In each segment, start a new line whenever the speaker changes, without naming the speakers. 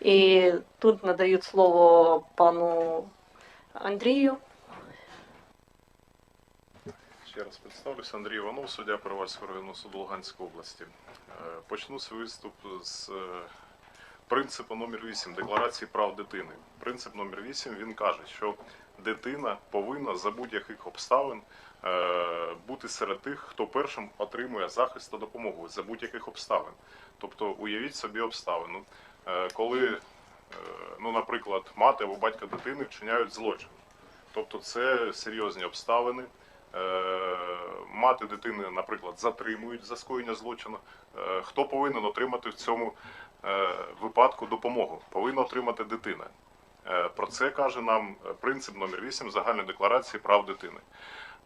І тут надають слово пану Андрію.
Ще раз представлюся, Андрій Іванов, суддя Первальського районного суду Луганської області. Е, Почну свій виступ з е, принципу номер 8 Декларації прав дитини. Принцип номер 8 він каже, що дитина повинна за будь-яких обставин е, бути серед тих, хто першим отримує захист та допомогу за будь-яких обставин. Тобто уявіть собі обставину, коли, е, ну, наприклад, мати або батько дитини вчиняють злочин. Тобто це серйозні обставини. Е, Мати дитини, наприклад, затримують за скоєння злочину. Е, Хто повинен отримати в цьому е, випадку допомогу? Повинна отримати дитина. Е, Про це каже нам е, принцип номер 8 загальної декларації прав дитини.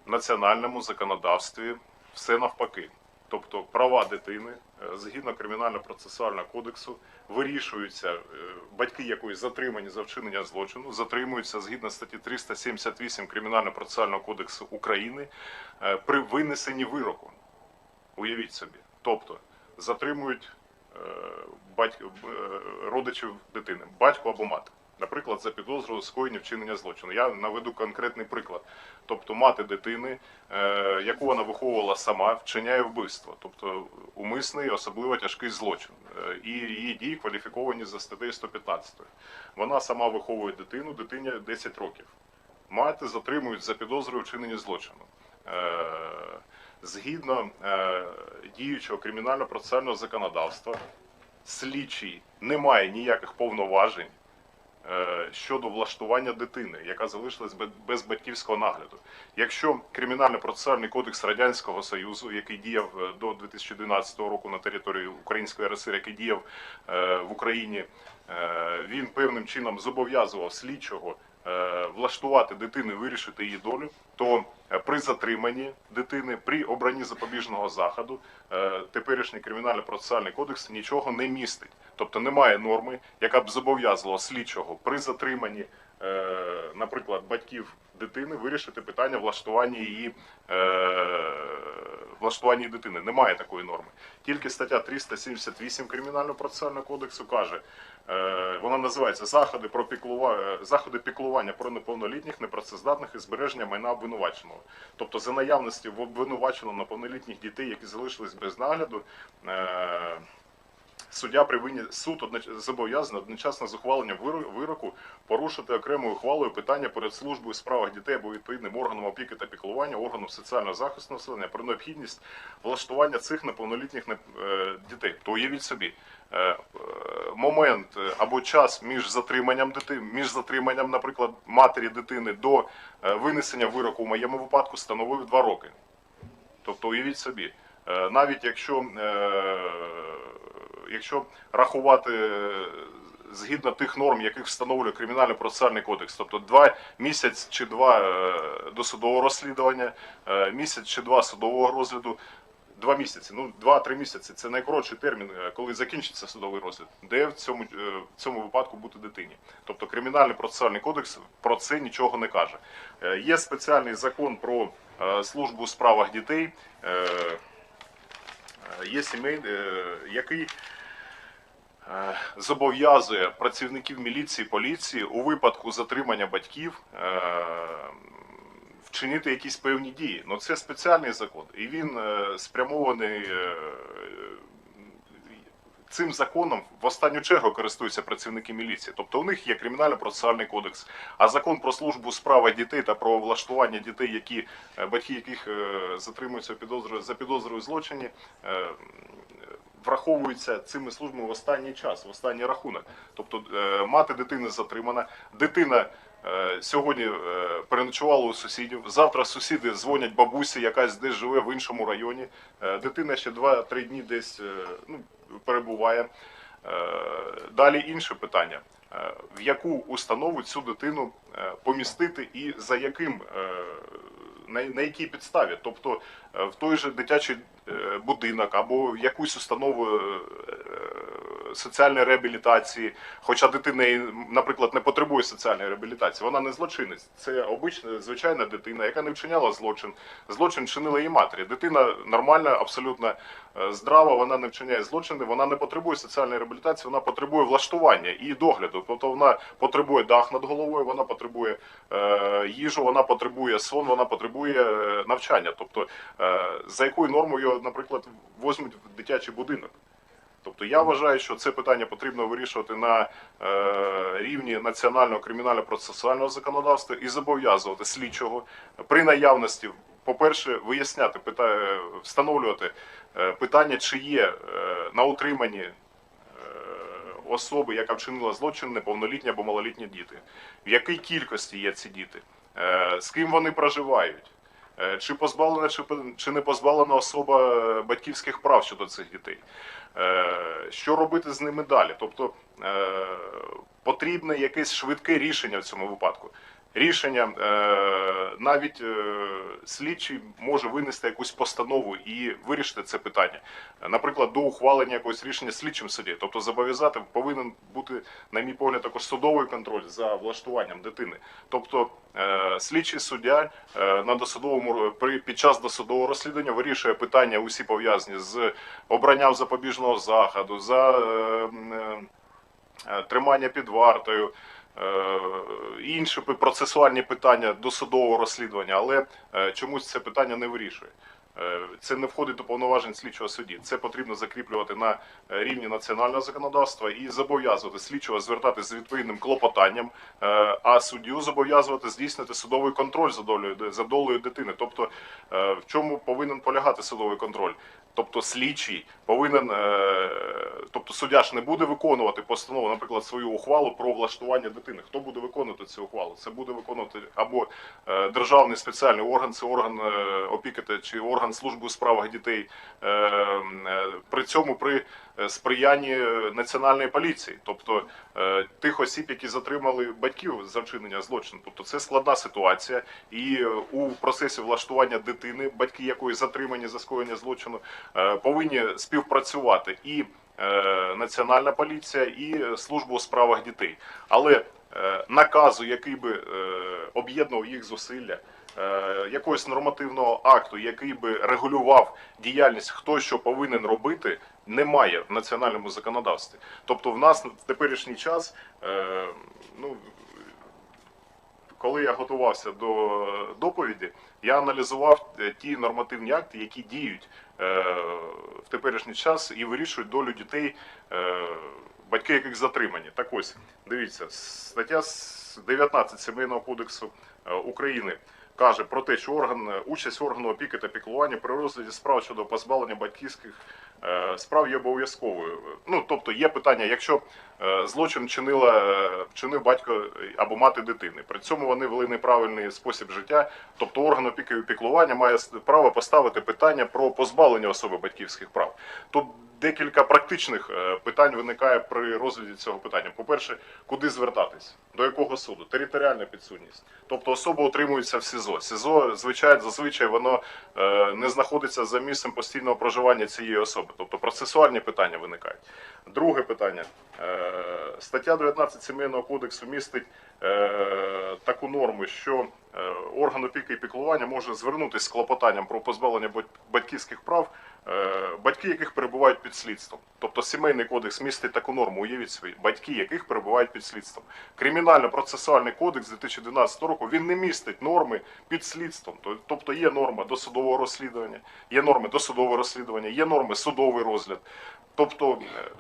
В національному законодавстві все навпаки. Тобто права дитини е, згідно кримінально-процесуального кодексу вирішуються е, батьки якої затримані за вчинення злочину, затримуються згідно статті 378 Кримінально-процесуального кодексу України е, при винесенні вироку. Уявіть собі. Тобто затримують е, родичів дитини, батько або мати. Наприклад, за підозрою скоєння вчинення злочину. Я наведу конкретний приклад. Тобто мати дитини, е, яку вона виховувала сама, вчиняє вбивство, тобто умисний, особливо тяжкий злочин. Е, І її дії кваліфіковані за статтею 115. Вона сама виховує дитину, дитині 10 років. Мати затримують за підозрою вчинення злочину. Е, Згідно діючого кримінально-процесуального законодавства, слідчий не має ніяких повноважень щодо влаштування дитини, яка залишилась без- батьківського нагляду. Якщо кримінально-процесуальний кодекс Радянського Союзу, який діяв е, до 2012 року на території Української РСР, який діяв е, в Україні, е, він певним чином зобов'язував слідчого е, влаштувати дитину, вирішити її долю, то е, при затриманні дитини, при обранні запобіжного заходу, е, теперішній кримінально-процесуальний кодекс нічого не містить. Тобто немає норми, яка б зобов'язувала слідчого при затриманні, е, наприклад, батьків дитини вирішити питання влаштування її е, влаштування дитини. Немає такої норми. Тільки стаття 378 Кримінально-процесуального кодексу каже, е, вона називається заходи про піклува... е, заходи піклування про неповнолітніх, непрацездатних і збереження майна обвинуваченого. Тобто, за наявності в обвинуваченого неповнолітніх дітей, які залишились без нагляду. Суддя при вині суд одноч- зобов'язаний одночасно з ухваленням виро- вироку порушити окремою ухвалою питання перед службою у справах дітей або відповідним органом опіки та піклування, органом соціального захисту населення про необхідність влаштування цих неповнолітніх е, дітей. То уявіть собі, е, е, момент або час між затриманням дитини, між затриманням, наприклад, матері дитини до винесення вироку в моєму випадку становив два роки. Тобто, уявіть собі, навіть якщо, якщо рахувати е, згідно тих норм, яких встановлює кримінально-процесуальний кодекс, тобто два місяць чи два е, досудового розслідування, е, місяць чи два судового розгляду. Два місяці, ну два-три місяці це найкоротший термін, коли закінчиться судовий розгляд, де в цьому в цьому випадку бути дитині. Тобто кримінальний процесуальний кодекс про це нічого не каже. Є спеціальний закон про службу у справах дітей, є сімей, е, який е, зобов'язує працівників міліції, поліції у випадку затримання батьків е, вчинити якісь певні дії. Ну це спеціальний закон, і він е, спрямований. Цим законом в останню чергу користуються працівники міліції. Тобто у них є кримінально-процесуальний кодекс. А закон про службу у справах дітей та про влаштування дітей, які е, батьки яких е, затримуються підозрою за підозрою злочині, е, враховуються цими службами в останній час, в останній рахунок. Тобто мати дитини затримана, дитина. Сьогодні переночувала у сусідів. Завтра сусіди дзвонять бабусі, якась десь живе в іншому районі. Дитина ще 2-3 дні десь ну, перебуває. Е, Далі інше питання: Е, в яку установу цю дитину е, помістити і за яким на, якій підставі? Тобто в той же дитячий будинок або в якусь установу соціальної реабілітації, хоча дитина, наприклад, не потребує соціальної реабілітації, вона не злочинець. Це обична звичайна дитина, яка не вчиняла злочин. Злочин чинила її матері. Дитина нормальна, абсолютно е, здрава, вона не вчиняє злочини, вона не потребує соціальної реабілітації, вона потребує влаштування і догляду. Тобто вона потребує дах над головою, вона потребує е, їжу, вона потребує сон, вона потребує е, навчання. Тобто, е, за якою нормою, наприклад, возьмуть в дитячий будинок. Тобто я вважаю, що це питання потрібно вирішувати на е, рівні національного кримінально-процесуального законодавства і зобов'язувати слідчого при наявності, по-перше, виясняти пита- встановлювати е, питання, чи є е, на утриманні е, особи, яка вчинила злочин, неповнолітні або малолітні діти. В якій кількості є ці діти? Е, З ким вони проживають? Е, Чи позбавлена, чи, не позбавлена особа е, батьківських прав щодо цих дітей? Е, Що робити з ними далі? Тобто е, потрібне якесь швидке рішення в цьому випадку. Рішення е, навіть е, слідчий може винести якусь постанову і вирішити це питання. Наприклад, до ухвалення якогось рішення слідчим суді. Тобто зобов'язати повинен бути, на мій погляд, також судовий контроль за влаштуванням дитини. Тобто е, слідчий суддя на досудовому під час досудового розслідування вирішує питання усі пов'язані з обранням запобіжного заходу, за е, м, е, е, тримання під вартою. Е, Інші процесуальні питання досудового розслідування, але е, чомусь це питання не вирішує. Е, Це не входить до повноважень слідчого судді. Це потрібно закріплювати на е, рівні національного законодавства і зобов'язувати слідчого звертатися з відповідним клопотанням, е, а суддю зобов'язувати здійснити судовий контроль за долею за долею дитини. Тобто, в чому повинен полягати судовий контроль? Тобто слідчий повинен, тобто суддя ж не буде виконувати постанову, наприклад, свою ухвалу про влаштування дитини. Хто буде виконувати цю ухвалу? Це буде виконувати або державний спеціальний орган, це орган опіки чи орган служби у справах дітей. Е, е, При цьому при е, сприянні національної поліції, тобто тих осіб, які затримали батьків за вчинення злочину. Тобто це складна ситуація, і у процесі влаштування дитини, батьки якої затримані за скоєння злочину, повинні співпрацювати і національна поліція, і служба у справах дітей. Але наказу, який би об'єднував їх зусилля. Е, Якогось нормативного акту, який би регулював діяльність, хто що повинен робити, немає в національному законодавстві. Тобто, в нас в теперішній час, е, ну коли я готувався до доповіді, я аналізував е, ті нормативні акти, які діють в теперішній час і вирішують долю дітей, батьки яких затримані. Так ось, дивіться, стаття с- 19 Сімейного кодексу України каже про те, що орган е, участь органу опіки та піклування при розгляді справ щодо позбавлення батьківських е, справ є обов'язковою. Ну тобто є питання, якщо е, злочин чинила е, вчинив батько або мати дитини, при цьому вони вели неправильний спосіб життя, тобто орган опіки і піклування має право поставити питання про позбавлення особи батьківських прав. Тут декілька практичних е, питань виникає при розгляді цього питання. По-перше, куди звертатись? До якого суду? Територіальна підсудність. Тобто особа утримується в СІЗО. СІЗО, звичайно, зазвичай воно е, не знаходиться за місцем постійного проживання цієї особи. Тобто процесуальні питання виникають. Друге питання. Е, Стаття 19 Сімейного кодексу містить таку норму, що орган опіки і піклування може звернутися з клопотанням про позбавлення батьківських прав, батьки яких перебувають під слідством. Тобто сімейний кодекс містить таку норму, уявіть собі, батьки яких перебувають під слідством. Кримінально-процесуальний кодекс 2012 року він не містить норми під слідством. Тобто є норма досудового розслідування, є норми досудового розслідування, є норми судовий розгляд. Тобто е,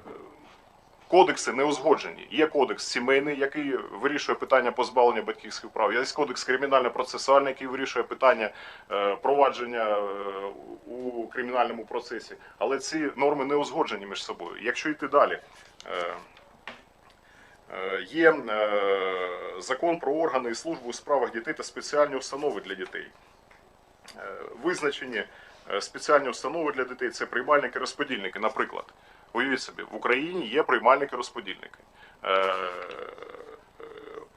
кодекси не узгоджені. Є кодекс сімейний, який вирішує питання позбавлення батьківських прав. Є кодекс кримінально-процесуальний, який вирішує питання е, провадження е, у кримінальному процесі. Але ці норми не узгоджені між собою. Якщо йти далі. е, Є закон про органи і службу у справах дітей та спеціальні установи для дітей. Визначені спеціальні установи для дітей це приймальники-розподільники. Наприклад, уявіть собі, в Україні є приймальники-розподільники. Е, е,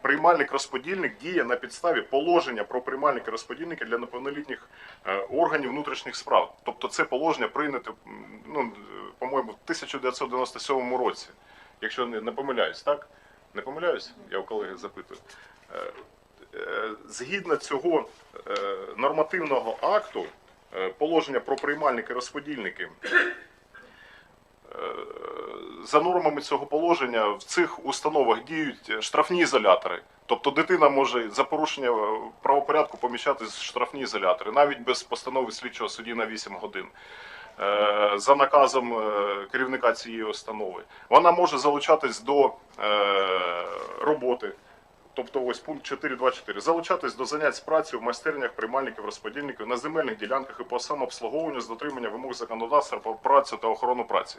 приймальник-розподільник діє на підставі положення про приймальники розподільники для неповнолітніх е, органів внутрішніх справ. Тобто це положення прийнято, ну, е, по-моєму, в 1997 році, якщо не, помиляюсь, так? Не помиляюсь? Я у колеги запитую. Е, е, Згідно цього е, нормативного акту, е, положення про приймальники розподільники. е, За нормами цього положення в цих установах діють штрафні ізолятори. Тобто дитина може за порушення е, правопорядку поміщатись в штрафні ізолятори, навіть без постанови слідчого судді на 8 годин. Е, За наказом е, керівника цієї установи. Вона може залучатись до е, роботи. Тобто ось пункт 4.2.4. Залучатись до занять праці в майстернях, приймальників, розподільників на земельних ділянках і по самообслуговуванню з дотримання вимог законодавства про працю та охорону праці.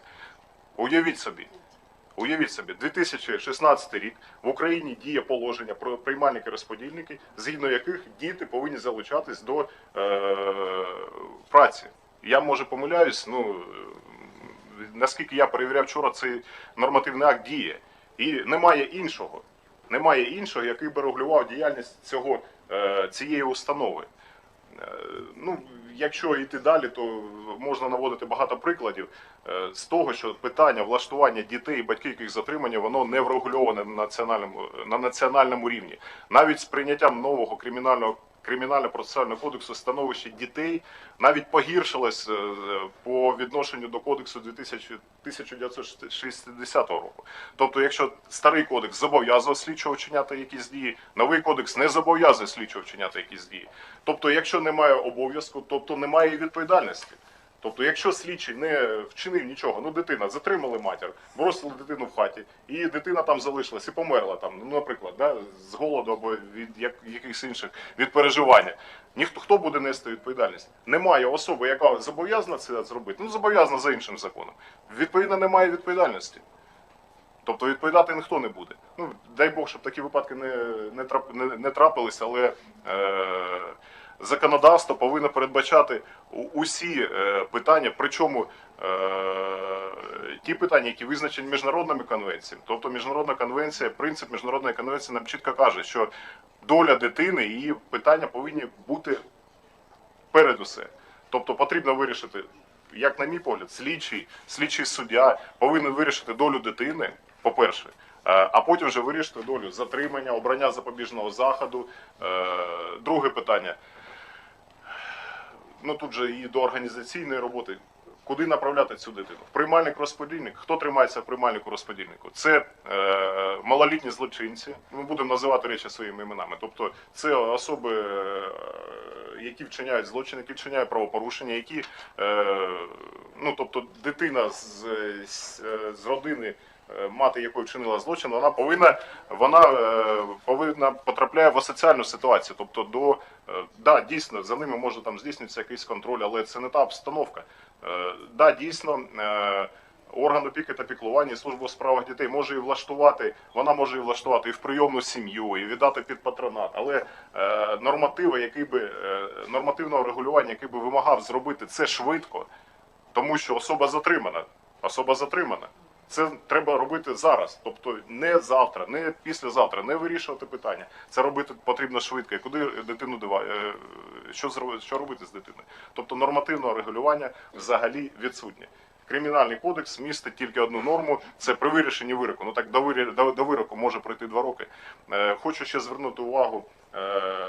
Уявіть собі, уявіть собі, 2016 рік в Україні діє положення про приймальники-розподільники, згідно яких діти повинні залучатись до е, праці. Я може помиляюсь, ну наскільки я перевіряв вчора, цей нормативний акт діє. І немає іншого. Немає іншого, який би регулював діяльність цього, е, цієї установи. Е, Ну, якщо йти далі, то можна наводити багато прикладів е, з того, що питання влаштування дітей і батьків, яких затримання, воно не врегульоване на національному, на національному рівні. Навіть з прийняттям нового кримінального кримінально-процесуального кодексу становище дітей навіть погіршилось е, по відношенню до кодексу 2000 1960 року. Тобто, якщо старий кодекс зобов'язував слідчого вчиняти якісь дії, новий кодекс не зобов'язує слідчого вчиняти якісь дії. Тобто, якщо немає обов'язку, тобто немає і відповідальності. Тобто, якщо слідчий не вчинив нічого, ну дитина затримали матір, бросили дитину в хаті, і дитина там залишилась і померла там, ну, наприклад, да, з голоду або від як, якихось інших від переживання. Ніхто хто буде нести відповідальність? Немає особи, яка зобов'язана це зробити. Ну зобов'язана за іншим законом. Відповідно, немає відповідальності. Тобто відповідати ніхто не буде. Ну дай Бог, щоб такі випадки не, не, трап, не, не трапились, але е, законодавство повинно передбачати усі е, питання, причому е, ті питання, які визначені міжнародними конвенціями. Тобто міжнародна конвенція, принцип міжнародної конвенції нам чітко каже, що доля дитини і її питання повинні бути перед усе. Тобто потрібно вирішити, як на мій погляд, слідчий, слідчий суддя повинен вирішити долю дитини, по-перше, е, а потім вже вирішити долю затримання, обрання запобіжного заходу. Друге питання. Ну тут же і до організаційної роботи. Куди направляти цю дитину? В Приймальник розподільник. Хто тримається в приймальнику розподільнику? Це е, малолітні злочинці. Ми будемо називати речі своїми іменами. Тобто це особи, е, які вчиняють злочин, які вчиняють правопорушення, які е, ну тобто дитина з, з, е, з родини. Е, Мати, якої вчинила злочин, вона повинна вона е, повинна потрапляє в асоціальну ситуацію. Тобто, до е, да, дійсно за ними може там здійснюватися якийсь контроль, але це не та обстановка. Да, дійсно. Орган опіки та піклування служба у справах дітей може і влаштувати, вона може і влаштувати і в прийомну сім'ю, і віддати під патронат. Але нормативи, який би нормативного регулювання, який би вимагав зробити це швидко, тому що особа затримана. Особа затримана. Це треба робити зараз, тобто не завтра, не післязавтра, не вирішувати питання. Це робити потрібно швидко. І куди дитину дива, е, що зробити, що робити з дитиною? Тобто нормативного регулювання взагалі відсутнє. Кримінальний кодекс містить тільки одну норму це при вирішенні вироку. Ну так до, вироку може пройти два роки. Е, хочу ще звернути увагу. Е,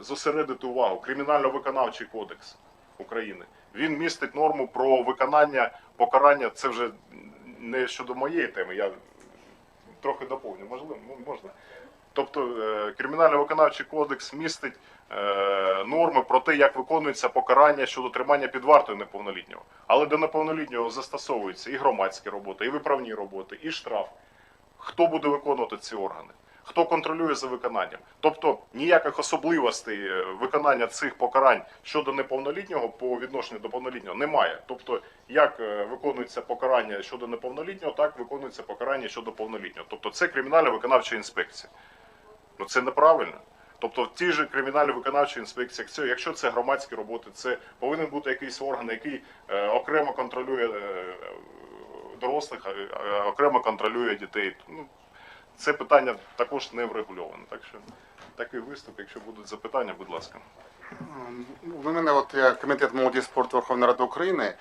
зосередити увагу. Кримінально-виконавчий кодекс України. Він містить норму про виконання покарання. Це вже не щодо моєї теми. Я трохи доповню. Можливо, ну, можна. Тобто е, кримінально-виконавчий кодекс містить е, норми про те, як виконується покарання щодо тримання під вартою неповнолітнього. Але до неповнолітнього застосовуються і громадські роботи, і виправні роботи, і штраф. Хто буде виконувати ці органи? Хто контролює за виконанням? Тобто ніяких особливостей е, виконання цих покарань щодо неповнолітнього по відношенню до повнолітнього немає. Тобто, як е, виконується покарання щодо неповнолітнього, так виконується покарання щодо повнолітнього. Тобто це кримінальна виконавча інспекція. Ну це неправильно. Тобто, в тій же кримінально виконавчій інспекції, якщо- це громадські роботи, це повинен бути якийсь орган, який е, окремо контролює дорослих, окремо контролює дітей. Ну, це питання також не врегульовано. Так що такий виступ, якщо будуть запитання, будь ласка.
У мене от я комітет молоді і спорту Верховної Ради України.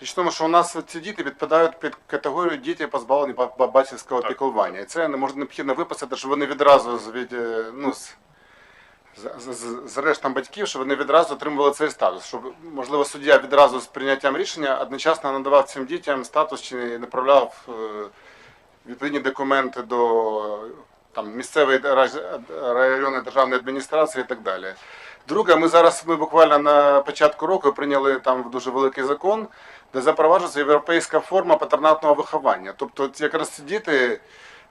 Річ в тому, що у нас ці діти підпадають під категорію діти позбавлені ба- ба- батьківського
Так.
піклування. І це не може необхідно виписати, щоб вони відразу з від е, ну з, з, з, з рештом батьків, щоб вони відразу отримували цей статус. Щоб можливо суддя відразу з прийняттям рішення одночасно надавав цим дітям статус чи не направляв е, відповідні документи до там місцевої районної державної адміністрації і так далі. Друге, ми зараз ми буквально на початку року прийняли там дуже великий закон, де запроваджується європейська форма патернатного виховання. Тобто якраз ці діти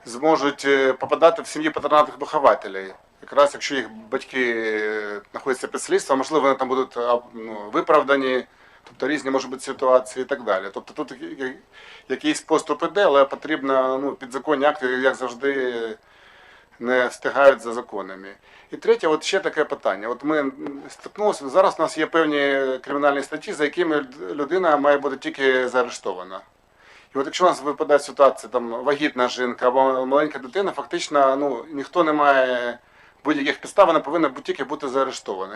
зможуть е, попадати в сім'ї патернатних вихователів. Якраз якщо їх батьки е, знаходяться під слідством, можливо, вони там будуть ну, виправдані, тобто різні можуть бути ситуації і так далі. Тобто тут якийсь поступ іде, але потрібно ну, підзаконні акти, як завжди, не встигають за законами. І третє, от ще таке питання. От ми стикнулися, зараз у нас є певні кримінальні статті, за якими людина має бути тільки заарештована. І от якщо у нас випадає ситуація, там вагітна жінка або маленька дитина, фактично ну, ніхто не має будь-яких підстав, вона повинна тільки бути заарештована.